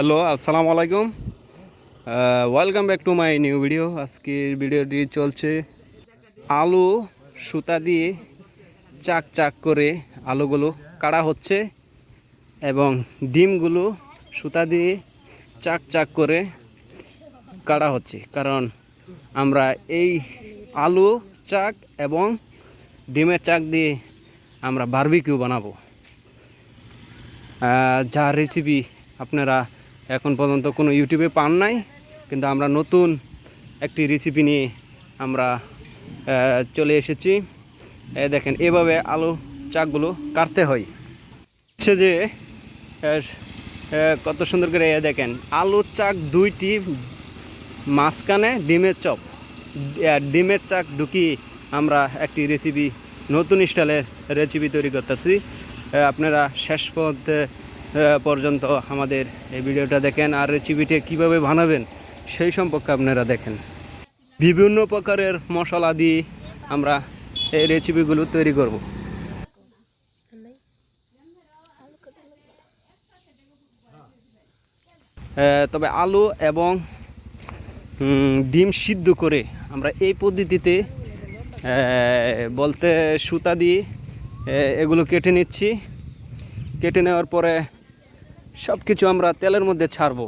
Hello, আসসালামু আলাইকুম। Welcome back to my new video আজকের ভিডিওটি চলছে আলু সুতা দিয়ে চাক চাক করে আলুগুলো কাটা হচ্ছে এবং ডিমগুলো সুতা দিয়ে চাক চাক করে কাটা হচ্ছে। কারণ আমরা এই আলু চাক এবং ডিমের চাক দিয়ে আমরা বার্বিকিউ বানাবো। যা রেসিপি আপনারা এখন পর্যন্ত কোনো ইউটিউবে পান নাই কিন্তু আমরা নতুন একটি রেসিপি নিয়ে আমরা চলে এসেছি। দেখেন এভাবে আলু চাকগুলো কাটতে হয়। হচ্ছে যে কত সুন্দর করে দেখেন আলুর চাক দুইটি মাঝখানে ডিমের চপ ডিমের চাক ঢুকিয়ে আমরা একটি রেসিপি নতুন স্টাইলের রেসিপি তৈরি করতেছি। আপনারা শেষ আহ, পর্যন্ত আমাদের এই ভিডিওটা দেখেন আর রেসিপিটা কীভাবে বানাবেন সেই সম্পর্কে আপনারা দেখেন। বিভিন্ন প্রকারের মশলা দিয়ে আমরা এই রেসিপিগুলো তৈরি করব। তবে আলু এবং ডিম সিদ্ধ করে আমরা এই পদ্ধতিতে বলতে সুতা দিয়ে এগুলো কেটে নিচ্ছি। কেটে নেওয়ার পরে সব কিছু আমরা তেলের মধ্যে ছাড়বো।